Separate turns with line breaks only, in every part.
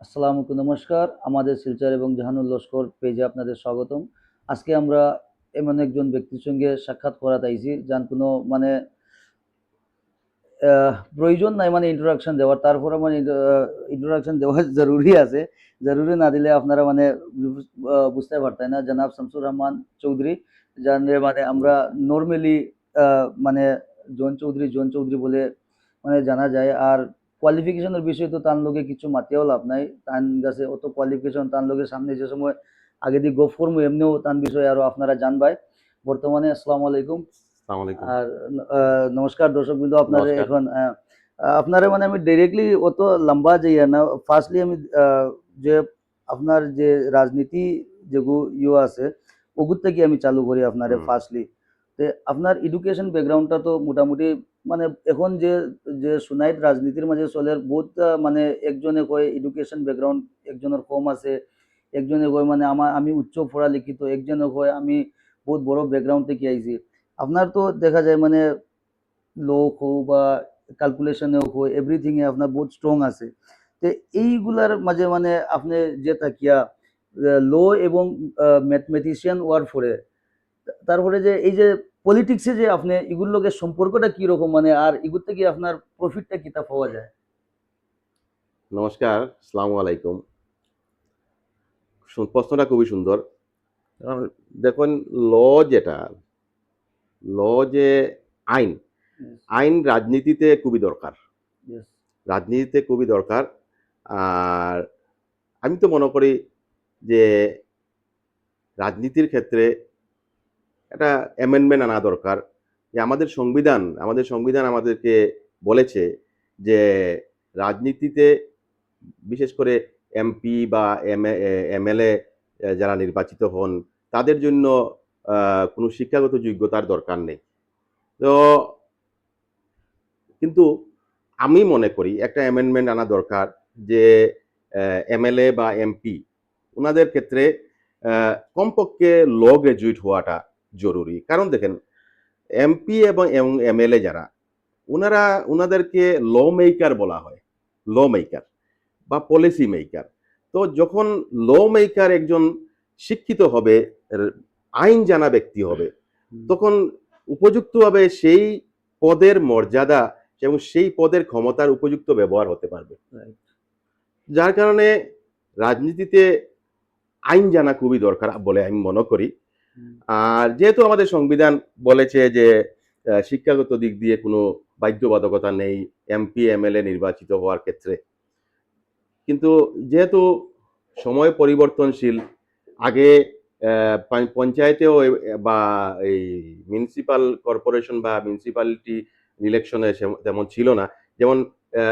আসসালামু নমস্কার। আমাদের শিলচর এবং জাহানুর লস্কর পেজে আপনাদের স্বাগতম। আজকে আমরা এমন একজন ব্যক্তির সঙ্গে সাক্ষাৎ করাতে আইছি, যার কোনো মানে প্রয়োজন নাই মানে ইন্ট্রোডাকশন দেওয়ার। তারপরে মানে ইন্ট্রোডাকশন দেওয়া জরুরি আছে। জরুরি না দিলে আপনারা মানে বুঝতে পারতেন না। জনাব শামসুর রহমান চৌধুরী, যার মানে আমরা নর্মালি মানে জন চৌধুরী জন চৌধুরী বলে মানে জানা যায়। আর কোয়ালিফিকেশনের বিষয় তো তার লগে কিছু মাতিও লাভ নাই। তার কাছে অত কোয়ালিফিকেশন তার লগে সামনে যে সময় আগে দিয়ে গো ফর্ম এমনিও তার বিষয়ে আরও আপনারা জানবাই। বর্তমানে আসসালামু আলাইকুম। আর নমস্কার দর্শক বিন্দু আপনারা এখন আপনারা মানে আমি ডিরেক্টলি অত লম্বা যাইয়া না। ফার্স্টলি আমি যে আপনার যে রাজনীতি যেগু ইয়ে আছে ওগুর থেকে আমি চালু করি আপনারে। ফার্স্টলি আপনার এডুকেশন ব্যাকগ্রাউন্ডটা তো মোটামুটি মানে এখন যে যে সুনাইট রাজনীতির মাঝে চলে, বহুত মানে একজনে কয় এডুকেশন ব্যাকগ্রাউন্ড একজনের কম আছে, একজনে কয় মানে আমার আমি উচ্চ পড়া লিখিত, একজনে কয় আমি বহুত বড় ব্যাকগ্রাউন্ড থেকে আইছি। আপনার তো দেখা যায় মানে লোক হোক বা ক্যালকুলেশনে হোক এভরিথিংয়ে আপনার বহুত স্ট্রং আছে। তো এইগুলার মাঝে মানে আপনি যে তাকিয়া লো এবং ম্যাথমেটিশিয়ান ওয়ার ফরে তারপরে যে এই যে পলিটিক্সে যে আপনি এগুলোর লোকের সম্পর্কটা কি রকম মানে আর এগুর থেকে আপনার প্রফিটটা কিতা পাওয়া যায়?
নমস্কার আসসালামু আলাইকুম। প্রশ্নটা খুবই সুন্দর। দেখুন ল যেটা ল যে আইন আইন রাজনীতিতে খুবই দরকার। রাজনীতিতে খুবই দরকার। আর আমি তো মনে করি যে রাজনীতির ক্ষেত্রে একটা অ্যামেন্ডমেন্ট আনা দরকার। যে আমাদের সংবিধান আমাদের সংবিধান আমাদেরকে বলেছে যে রাজনীতিতে বিশেষ করে এমপি বা এমএলএ যারা নির্বাচিত হন, তাদের জন্য কোনো শিক্ষাগত যোগ্যতার দরকার নেই। তো কিন্তু আমি মনে করি একটা অ্যামেন্ডমেন্ট আনা দরকার যে এমএলএ বা এমপি ওনাদের ক্ষেত্রে কমপক্ষে ল গ্রাজুয়েট হওয়াটা জরুরি। কারণ দেখেন এমপি এবং এমএলএ যারা ওনারা ওনাদেরকে ল মেকার বলা হয়। ল মেকার বা পলিসি মেকার তো যখন ল মেকার একজন শিক্ষিত হবে আইন জানা ব্যক্তি হবে তখন উপযুক্তভাবে সেই পদের মর্যাদা এবং সেই পদের ক্ষমতার উপযুক্ত ব্যবহার হতে পারবে। যার কারণে রাজনীতিতে আইন জানা খুবই দরকার বলে আমি মনে করি। আর যেহেতু আমাদের সংবিধান বলেছে যে শিক্ষাগত দিক দিয়ে কোনো বাধ্যবাধকতা নেই, এমপি, এমএলএ নির্বাচিত হওয়ার ক্ষেত্রে। কিন্তু যেহেতু সময় পরিবর্তনশীল, আগে পঞ্চায়েতেও বা এই মিউনিসিপাল কর্পোরেশন বা মিউনিসিপ্যালিটি ইলেকশনে তেমন ছিল না। যেমন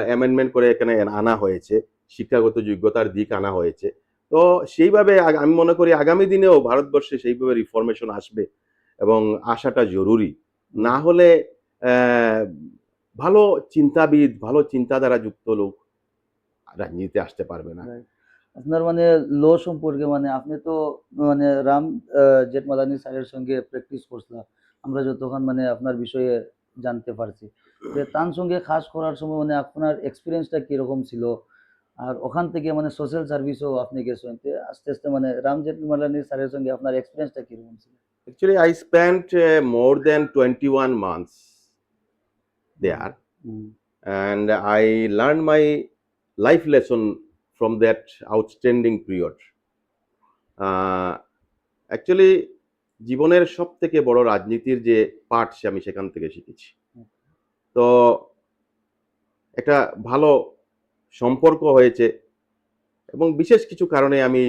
অ্যামেন্ডমেন্ট করে এখানে আনা হয়েছে, শিক্ষাগত যোগ্যতার দিক আনা হয়েছে। তো সেইভাবে আমি মনে করি আগামী দিনেও ভারতবর্ষে সেইভাবে রিফরমেশন আসবে এবং আসাটা জরুরি। না হলে ভালো চিন্তাবিদ, ভালো চিন্তাধারা যুক্ত লোক রাজনীতিতে আসতে পারবে না।
আপনার মানে লো সম্পর্কে মানে আপনি তো মানে রাম জেঠমালানি স্যারের সঙ্গে প্র্যাকটিস করছিলাম। আমরা যতক্ষণ মানে আপনার বিষয়ে জানতে পারছি। যে তার সঙ্গে খাস করার সময় মানে আপনার এক্সপিরিয়েন্সটা কীরকম ছিল? আর ওখান থেকে মানে সোশ্যাল সার্ভিসও আপনি গেছেন। তো আস্তে আস্তে মানে রাম জেঠমালানি স্যারের সঙ্গে আপনার এক্সপিরিয়েন্সটা কীরকম ছিল?
Actually I spent more 21 months there,
হুম,
and I learned my life lesson from that outstanding period. Uh, actually, জীবনের সব থেকে বড় রাজনীতির যে পাঠ সে আমি সেখান থেকে শিখেছি। তো একটা ভালো সম্পর্ক হয়েছে এবং বিশেষ কিছু কারণে আমি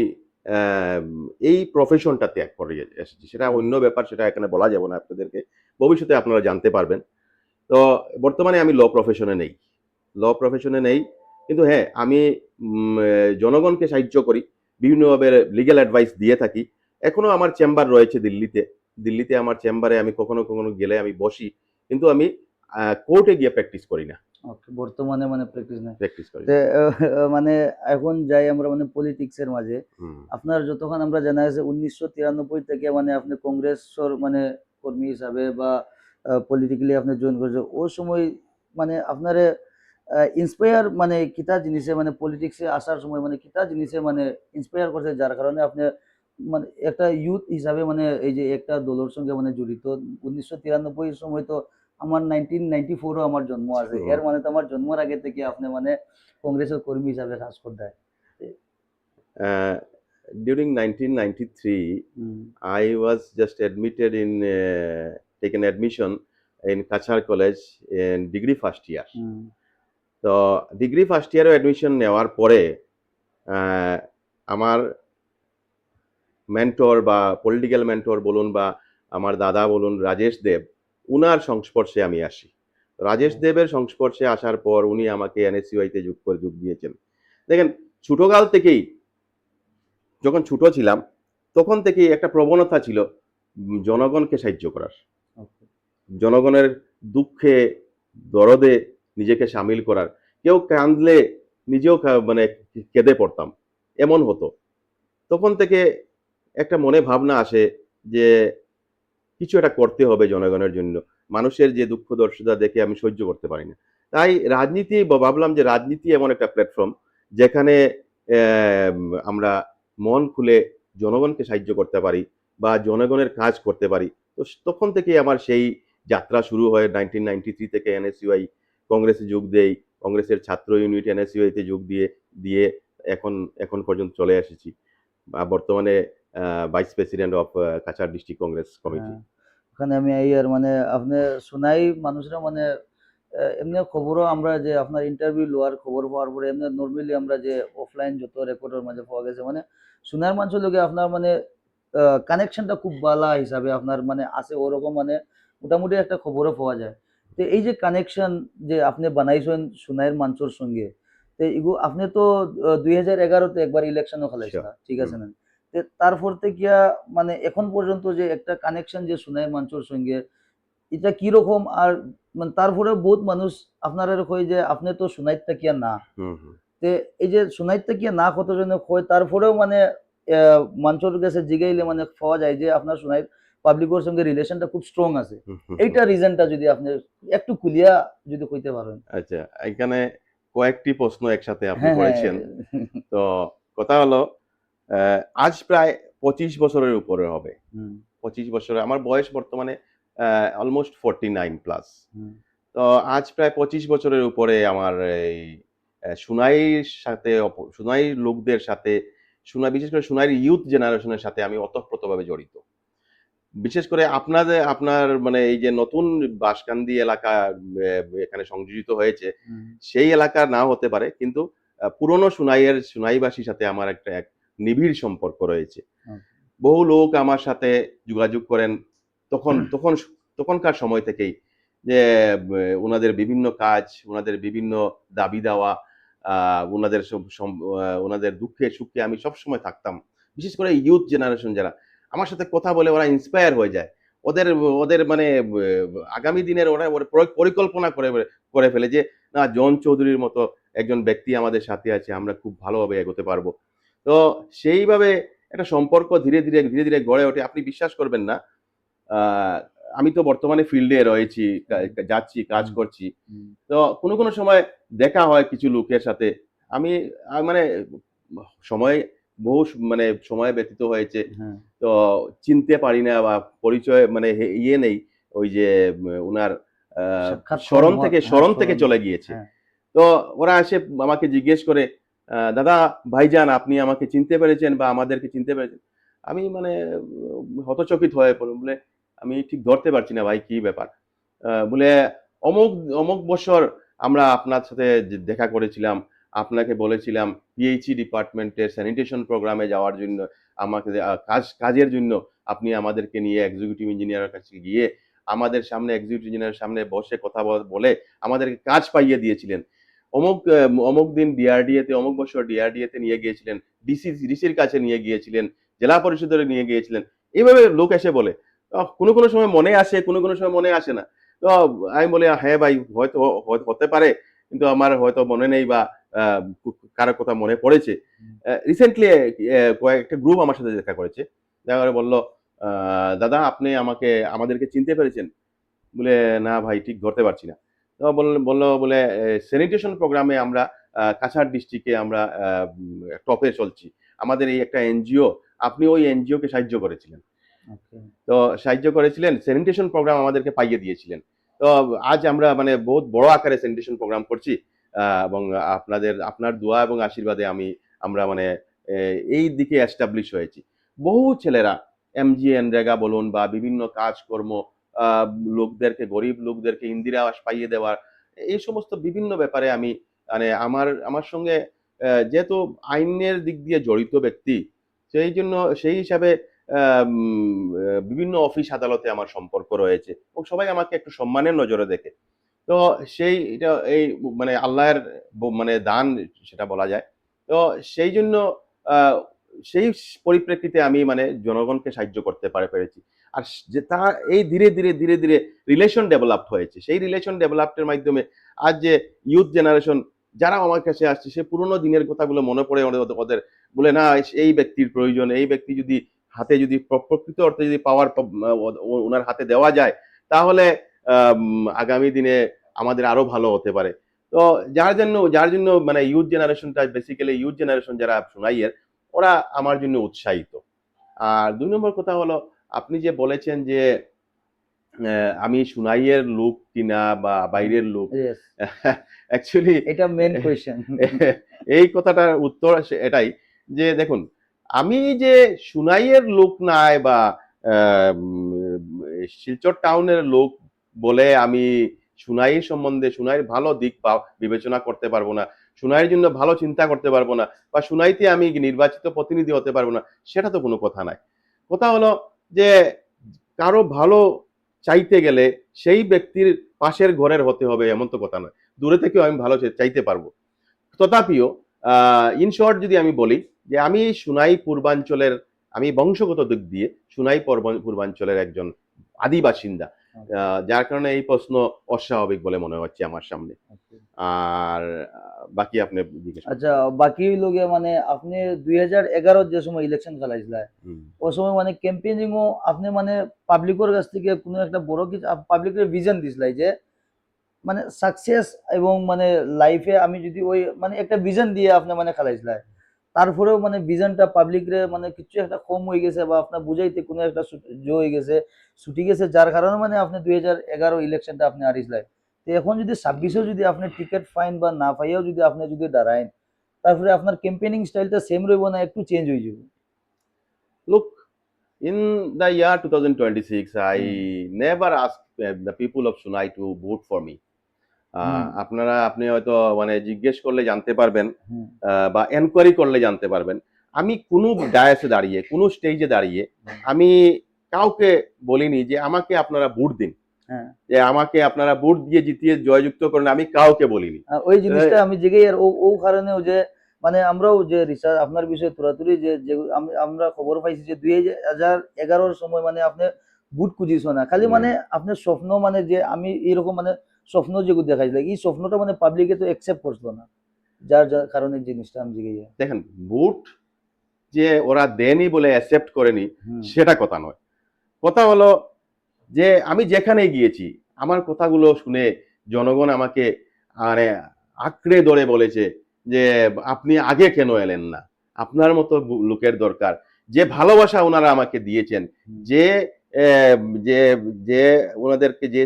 এই প্রফেশনটা ত্যাগ করে এসেছি। সেটা অন্য ব্যাপার, সেটা এখানে বলা যাবে না আপনাদেরকে। ভবিষ্যতে আপনারা জানতে পারবেন। তো বর্তমানে আমি ল প্রফেশনে নেই। ল প্রফেশনে নেই, কিন্তু হ্যাঁ আমি জনগণকে সাহায্য করি, বিভিন্নভাবে লিগ্যাল অ্যাডভাইস দিয়ে থাকি। এখনও আমার চেম্বার রয়েছে দিল্লিতে। দিল্লিতে আমার চেম্বারে আমি কখনো কখনো গেলে আমি বসি, কিন্তু আমি কোর্টে গিয়ে প্র্যাকটিস করি না।
ওকে বর্তমানে মানে প্র্যাকটিস নাই।
প্র্যাকটিস করি।
মানে এখন যাই আমরা মানে পলিটিক্সের মাঝে আপনার যতক্ষণ আমরা জানা আছে উনিশশো তিরানব্বই থেকে মানে আপনি কংগ্রেসর মানে কর্মী হিসাবে বা পলিটিক্যালি আপনি জয়েন করেছে ওই সময় মানে আপনারে ইন্সপায়ার মানে কিতা জিনিসে মানে পলিটিক্সে আসার সময় মানে কিতা জিনিসে মানে ইন্সপায়ার করছে যার কারণে আপনি মানে একটা ইউথ হিসাবে মানে এই যে একটা দলের সঙ্গে মানে জড়িত। উনিশশো তিরানব্বই সময় তো আমার নাইনটিন নাইনটি ফোরও আমার জন্ম আছে। এর মানে তো আমার জন্মের আগে থেকে আপনি মানে কংগ্রেসের কর্মী হিসাবে কাজ করতে
during nineteen ninety three I was just admitted in uh, admission in Kachar College in degree first year. তো ডিগ্রি ফার্স্ট ইয়ারও অ্যাডমিশন নেওয়ার পরে আহ, আমার মেন্টর বা পলিটিক্যাল মেন্টর বলুন বা আমার দাদা বলুন রাজেশ দেব উনার সংস্পর্শে আমি আসি। রাজেশ দেবের সংস্পর্শে আসার পর উনি আমাকে এনএসইউআইতে যোগ করে যোগ দিয়েছেন। দেখেন ছোটকাল থেকেই যখন ছোট ছিলাম তখন থেকেই একটা প্রবণতা ছিল জনগণকে সাহায্য করার। জনগণের দুঃখে দরদে নিজেকে সামিল করার। কেউ কাঁদলে নিজেও মানে কেঁদে পড়তাম। এমন হতো। তখন থেকে একটা মনে ভাবনা আসে যে কিছু একটা করতে হবে জনগণের জন্য। মানুষের যে দুঃখ দর্শতা দেখে আমি সহ্য করতে পারি না। তাই রাজনীতি ভাবলাম যে রাজনীতি এমন একটা প্ল্যাটফর্ম যেখানে আমরা মন খুলে জনগণকে সাহায্য করতে পারি, বা জনগণের কাজ করতে পারি। তো তখন থেকে আমার সেই যাত্রা শুরু হয়। নাইনটিন নাইনটি থ্রি থেকে এনএসইউআই কংগ্রেসে যোগ দেই। কংগ্রেসের ছাত্র ইউনিট এনএসইউআইতে যোগ দিয়ে দিয়ে এখন এখন পর্যন্ত চলে এসেছি। বা বর্তমানে vice president of Cachar district Congress committee.
ওখানে আমি এই আর মানে আপনি শোনাই মানুষরা মানে এমনি খবরও আমরা যে আপনার ইন্টারভিউ লওয়ার খবর পাওয়ার পরে এমনি নর্মালি আমরা যে অফলাইন যত রেকর্ডের মাঝে পাওয়া গেছে মানে শোনার মানুষের লোকে আপনার মানে কানেকশনটা খুব বালা হিসাবে আপনার মানে আছে ওরকম মানে মোটামুটি একটা খবরও পাওয়া যায়। তো এই যে কানেকশন যে আপনি বানাইছেন সোনাইয়ের মানুষের সঙ্গে তো এগু আপনি তো দুই হাজার এগারোতে একবার ইলেকশনও খেলাইছিল ঠিক আছে না? তারপর থেকে মানে এখন পর্যন্ত যে একটা কানেকশন যে সোনাইয়ের মানুষের সঙ্গে এটা কীরকম? আর মানে তারপরে বহুত মানুষ আপনারা কয় যে আপনি তো সোনাইত থাকিয়া না? তে এই যে সোনাইত থাকিয়া না কতজনে কয় তারপরেও মানে মানুষের কাছে জিগাইলে মানে পাওয়া যায় যে আপনার সোনাইত পাবলিকের সঙ্গে রিলেশনটা খুব স্ট্রং আছে। এইটা রিজনটা যদি আপনি একটু খুলিয়া যদি কইতে পারেন।
আচ্ছা এখানে কয়েকটি প্রশ্ন একসাথে আপনি
হ্যাঁ
করেছেন। তো কথা হলো আজ প্রায় পঁচিশ বছরের উপরে হবে। পঁচিশ বছরে আমার বয়স বর্তমানে অলমোস্ট ফোরটি নাইন প্লাস তো আজ প্রায় পঁচিশ বছরের উপরে আমার এই আহ, সুনাইয়ের সাথে সুনাইয়ের লোকদের সাথে সুনাই বিশেষ করে সুনাইয়ের ইউথ জেনারেশনের সাথে আমি অতপ্রতভাবে জড়িত। বিশেষ করে আপনাদের আপনার মানে এই যে নতুন বাসকান্দি এলাকা এখানে সংযোজিত হয়েছে সেই এলাকার না হতে পারে কিন্তু পুরনো সুনাইয়ের সুনাইবাসীর সাথে আমার একটা এক নিবিড় সম্পর্ক রয়েছে। বহু লোক আমার সাথে যোগাযোগ করেন। তখন তখন তখনকার সময় থেকেই যে ওনাদের বিভিন্ন কাজ ওনাদের বিভিন্ন দাবি দেওয়া আহ, ওনাদের সব- ওনাদের দুঃখে সুখে আমি সব সময় থাকতাম। বিশেষ করে ইউথ জেনারেশন যারা আমার সাথে কথা বলে ওরা ইন্সপায়ার হয়ে যায়। ওদের ওদের মানে আগামী দিনের ওরা ওরা পরিকল্পনা করে করে ফেলে যে না জন চৌধুরীর মতো একজন ব্যক্তি আমাদের সাথে আছে আমরা খুব ভালোভাবে এগোতে পারব। তো সেইভাবে একটা সম্পর্ক ধীরে ধীরে ধীরে ধীরে গড়ে ওঠে। আপনি বিশ্বাস করবেন না। আমি তো বর্তমানে ফিল্ডে রয়েছি যাচ্ছি কাজ করছি। তো কোনো কোনো সময় দেখা হয় কিছু লোকের সাথে। আমি মানে সময় বহু মানে সময় ব্যতীত হয়েছে।
হ্যাঁ,
তো চিনতে পারি না বা পরিচয় মানে ইয়ে নেই। ওই যে ওনার আহ, স্মরণ থেকে
হ্যাঁ,
স্মরণ থেকে চলে গিয়েছে।
হ্যাঁ।
তো ওরা এসে আমাকে জিজ্ঞেস করে দাদা, ভাইজান, আপনি আমাকে চিনতে পেরেছেন বা আমাদেরকে চিনতে পেরেছেন। আমি মানে হতচকিত হয়ে পড়লাম। বলে, আমি ঠিক ধরতে পারছি না ভাই, কি ব্যাপার? বলে, অমুক অমুক বছর আমরা আপনার সাথে দেখা করেছিলাম, আপনাকে বলেছিলাম পিএইচই ডিপার্টমেন্টের স্যানিটেশন প্রোগ্রামে যাওয়ার জন্য, আমাকে কাজ, কাজের জন্য আপনি আমাদেরকে নিয়ে এক্সিকিউটিভ ইঞ্জিনিয়ারের কাছে গিয়ে আমাদের সামনে এক্সিকিউটিভ ইঞ্জিনিয়ারের সামনে বসে কথা বলে আমাদেরকে কাজ পাইয়ে দিয়েছিলেন। অমুক অমুক দিন ডিআরডিএ তে, অমুক বছর ডিআরডিএ তে নিয়ে গিয়েছিলেন ডিসি ডিসির কাছে নিয়ে গিয়েছিলেন, জেলা পরিষদের নিয়ে গিয়েছিলেন এইভাবে লোক এসে বলে। কোনো কোনো সময় মনে আসে, কোনো কোনো সময় মনে আসে না। তো আমি বলি হ্যাঁ ভাই, হয়তো হতে পারে, কিন্তু আমার হয়তো মনে নেই বা কারও কথা মনে পড়েছে। রিসেন্টলি কয়েকটা গ্রুপ আমার সাথে দেখা করেছে। দেখা করে বলল দাদা, আপনি আমাকে, আমাদেরকে চিনতে পেরেছেন। বলে, না ভাই, ঠিক ধরতে পারছি না। বলল- বলে স্যানিটেশন প্রোগ্রামে আমরা কাছাড় ডিস্ট্রিক্টে আমরা টপে চলছি। আমাদের এই একটা এনজিও আপনি ওই এনজিওকে সাহায্য করেছিলেন। তো সাহায্য করেছিলেন স্যানিটেশন প্রোগ্রাম আমাদেরকে পাইয়ে দিয়েছিলেন। তো আজ আমরা মানে বহুত বড় আকারে স্যানিটেশন প্রোগ্রাম করছি এবং আপনাদের আপনার দোয়া এবং আশীর্বাদে আমি আমরা মানে এই দিকে এস্টাবলিশ হয়েছি। বহু ছেলেরা এমজি এনরেগা বলুন বা বিভিন্ন কাজকর্ম লোকদেরকে, গরিব লোকদেরকে ইন্দিরা আবাস পাইয়ে দেওয়ার, এই সমস্ত বিভিন্ন ব্যাপারে আমি মানে আমার আমার সঙ্গে যেহেতু আইনের দিক দিয়ে জড়িত ব্যক্তি, সেই জন্য, সেই হিসাবে বিভিন্ন অফিস আদালতে আমার সম্পর্ক রয়েছে এবং সবাই আমাকে একটু সম্মানের নজরে দেখে। তো সেই, এটা, এই মানে আল্লাহর মানে দান, সেটা বলা যায়। তো সেই জন্য সেই পরিপ্রেক্ষিতে আমি মানে জনগণকে সাহায্য করতে পারে পেরেছি। আর যে তা, এই ধীরে ধীরে ধীরে ধীরে রিলেশন ডেভেলপ হয়েছে। সেই রিলেশন ডেভেলপের মাধ্যমে আজ যে ইউথ জেনারেশন যারা আমার কাছে আসছে, সে পুরনো দিনের কথাগুলো মনে পড়ে ওদের বলে, না, এই ব্যক্তির প্রয়োজন, এই ব্যক্তি যদি হাতে যদি প্রকৃত অর্থে যদি পাওয়ার ওনার হাতে দেওয়া যায়, তাহলে আগামী দিনে আমাদের আরও ভালো হতে পারে। তো যার জন্য যার জন্য মানে ইউথ জেনারেশনটা বেসিক্যালি ইউথ জেনারেশন যারা শোনাইয়ের ওরা আমার জন্য উৎসাহিত। আর দুই নম্বর কথা হলো আপনি যে বলেছেন যে আমি সুনাইয়ের লোক কিনা বা বাইরের লোক অ্যাকচুয়ালি
এটা মেন কোয়েশ্চেন
এই কথাটার উত্তর এটাই যে দেখুন আমি যে সুনাইয়ের লোক নাই বা শিলচর টাউনের লোক বলে আমি সুনাই সম্বন্ধে সুনাইয়ের ভালো দিক পা- বিবেচনা করতে পারব না সুনাইয়ের জন্য ভালো চিন্তা করতে পারব না বা সুনাইতে আমি নির্বাচিত প্রতিনিধি হতে পারব না সেটা তো কোনো কথা নাই। কথা হলো যে কারও ভালো চাইতে গেলে সেই ব্যক্তির পাশের ঘরের হতে হবে এমন তো কথা নয়। দূরে থেকেও আমি ভালো চাইতে পারব। তথাপিও ইন শর্ট যদি আমি বলি যে আমি সুনাই পূর্বাঞ্চলের আমি বংশগত দিক দিয়ে সুনাই পর্ব- পূর্বাঞ্চলের একজন আদি বাসিন্দা যার কারণে এই প্রশ্ন অস্বাভাবিক বলে মনে হচ্ছে আমার সামনে। আর বাকি আপনি
আচ্ছা বাকি লোকে মানে আপনি দুই হাজার এগারোর যে সময় ইলেকশন খেলাইছিল। ওই সময় মানে ক্যাম্পেইনিংও আপনি মানে পাবলিকের কাছ থেকে কোনো একটা বড় কিছু পাবলিকের ভিজন দিছিলাই যে মানে সাকসেস এবং মানে লাইফে আমি যদি ওই মানে একটা ভিজন দিয়ে আপনি মানে খেলাইছিলাই তারপরেও মানে ভিজনটা পাবলিকরে মানে কিছু একটা কম হয়ে গেছে বা আপনার বুঝাইতে কোনো একটা জো হয়ে গেছে ছুটি গেছে যার কারণে মানে আপনি দুই হাজার এগারো ইলেকশনটা আপনি হারিয়েছিলেন তো এখন যদি ছাব্বিশেও যদি আপনি টিকিট ফাইন বা না পাইয়াও যদি আপনি যদি দাঁড়ায় তারপরে আপনার ক্যাম্পেনিং স্টাইলটা সেম রইব না একটু চেঞ্জ হয়ে যাবে।
Look, in the year 2026, I never asked uh, the people of Sunai to vote for me.
হুম।
আপনারা আপনি হয়তো মানে জিজ্ঞেস করলে জানতে পারবেন আহ, বা এনকোয়ারি করলে জানতে পারবেন। আমি কোনো ডায়াসে দাঁড়িয়ে কোনো স্টেজে দাঁড়িয়ে আমি কাউকে বলিনি যে আমাকে আপনারা ভোট দিন। যে আমাকে আপনারা ভোট দিয়ে জিতিয়ে জয়যুক্ত করেন আমি কাউকে বলিনি।
আহ, ওই জিনিসটা আমি জেগে আর ও ও যে মানে আমরাও যে রিসার্চ আপনার বিষয়ে তুরাতুরি যে যে আমি- আমরা খবর পাইছি যে দুই হাজার এগারোর সময় মানে আপনি বুট খুঁজিস না। খালি মানে আপনার স্বপ্ন মানে যে আমি এরকম মানে স্বপ্ন যেগুলো দেখাইছিল এই স্বপ্নটা মানে পাবলিকে তো অ্যাকসেপ্ট করছিল না। যার যার কারণে জিনিসটা আমি জিগে যাই
দেখেন ভোট যে ওরা দেয়নি বলে অ্যাকসেপ্ট করেনি সেটা কথা নয়। কথা হলো যে আমি যেখানে গিয়েছি, আমার কথাগুলো শুনে জনগণ আমাকে মানে আঁকড়ে ধরে বলেছে যে, আপনি আগে কেন এলেন না? আপনার মতো লোকের দরকার। যে ভালোবাসা ওনারা আমাকে দিয়েছেন, যে যে যে ওনাদেরকে যে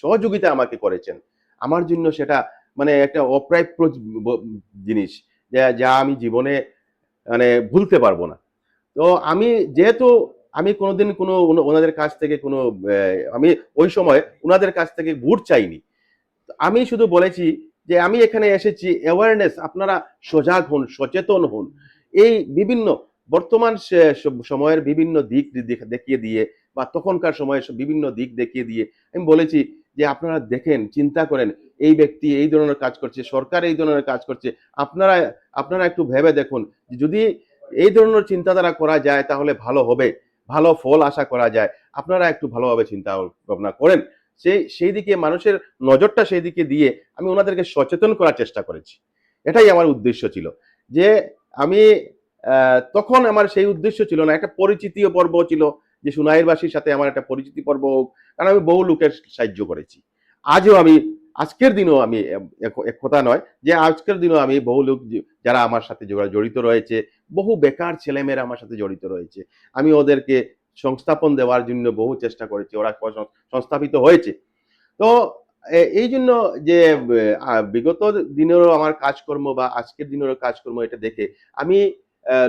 সহযোগিতা আমাকে করেছেন, আমার জন্য সেটা মানে একটা অপ্রাপ্য জিনিস যা আমি জীবনে মানে ভুলতে পারব না। তো আমি যেহেতু আমি কোনোদিন কোনো ওনাদের কাছ থেকে কোনো আমি ওই সময় ওনাদের কাছ থেকে ভোট চাইনি। আমি শুধু বলেছি যে আমি এখানে এসেছি অ্যাওয়ারনেস আপনারা সজাগ হন, সচেতন হন। এই বিভিন্ন বর্তমান সময়ের বিভিন্ন দিক দেখিয়ে দিয়ে বা তখনকার সময়ের বিভিন্ন দিক দেখিয়ে দিয়ে আমি বলেছি যে আপনারা দেখেন, চিন্তা করেন, এই ব্যক্তি এই ধরনের কাজ করছে, সরকার এই ধরনের কাজ করছে। আপনারা আপনারা একটু ভেবে দেখুন, যদি এই ধরনের চিন্তাধারা করা যায় তাহলে ভালো হবে। ভালো ফল আশা করা যায়, আপনারা একটু ভালোভাবে চিন্তা ভাবনা করেন। সেই সেই দিকে মানুষের নজরটা সেই দিকে দিয়ে আমি ওনাদেরকে সচেতন করার চেষ্টা করেছি। এটাই আমার উদ্দেশ্য ছিল যে আমি তখন আমার সেই উদ্দেশ্য ছিল না, একটা পরিচিতি পর্ব ছিল যে সুনাইরবাসীর সাথে আমার একটা পরিচিতি পর্ব হোক, কারণ আমি বহু লোকের সাহায্য করেছি। আজও আমি, আজকের দিনও আমি এক কথা নয় যে আজকের দিনও আমি বহু লোক যারা আমার সাথে জড়িত রয়েছে বহু বেকার ছেলেমেয়েরা আমার সাথে জড়িত রয়েছে। আমি ওদেরকে সংস্থাপন দেওয়ার জন্য বহু চেষ্টা করেছি, ওরা সংস্থাপিত হয়েছে। তো এই জন্য যে বিগত দিনেরও আমার কাজকর্ম বা আজকের দিনেরও কাজকর্ম এটা দেখে আমি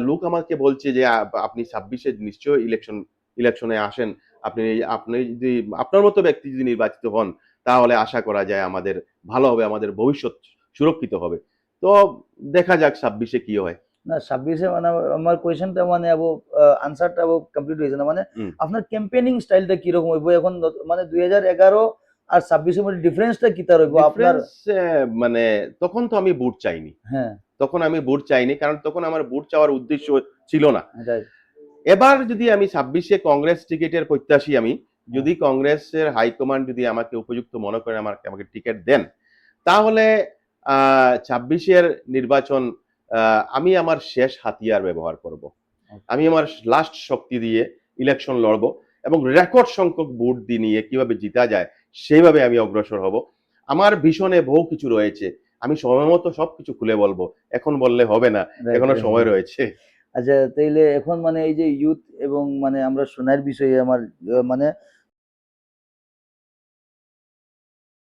লোক আমাকে বলছে যে আপনি ছাব্বিশে নিশ্চয়ই ইলেকশন, ইলেকশনে আসেন। আপনি আপনি যদি, আপনার মতো ব্যক্তি যদি নির্বাচিত হন, তাহলে আশা করা যায় আমাদের ভালো হবে, আমাদের ভবিষ্যৎ সুরক্ষিত হবে। তো, দেখা যাক ছাব্বিশে কি হয়।
না ছাব্বিশে মানে আমার কোয়েশনটা মানে আবো আনসারটা আবো কমপ্লিট হয়েছে না। মানে আপনার ক্যাম্পেনিং স্টাইলটা কীরকম হইব? এখন মানে দুই হাজার এগারো আর ছাব্বিশের মধ্যে ডিফারেন্সটা কি তার হইব? আপনার
মানে তখন তো আমি ভোট চাইনি।
হ্যাঁ।
তখন আমি ভোট চাইনি কারণ তখন আমার ভোট চাওয়ার উদ্দেশ্য ছিল না। এবার যদি আমি ছাব্বিশে কংগ্রেস টিকিটের প্রত্যাশী আমি যদি কংগ্রেসের হাইকমান্ড যদি আমাকে উপযুক্ত মনে করে আমাকে আমাকে টিকিট দেন তাহলে ছাব্বিশের নির্বাচন আমি আমার শেষ হাতিয়ার ব্যবহার করব। আমি আমার লাস্ট শক্তি দিয়ে ইলেকশন লড়ব এবং রেকর্ড সংখ্যক ভোট দিয়ে নিয়ে কীভাবে জিতা যায় সেইভাবে আমি অগ্রসর হব। আমার ভীষণে বহু কিছু রয়েছে। আমি সময় মতো সবকিছু খুলে বলব। এখন বললে হবে না।
এখনও
সময় রয়েছে।
আচ্ছা তাইলে এখন মানে এই যে ইউথ এবং মানে আমরা সোনার বিষয়ে আমার মানে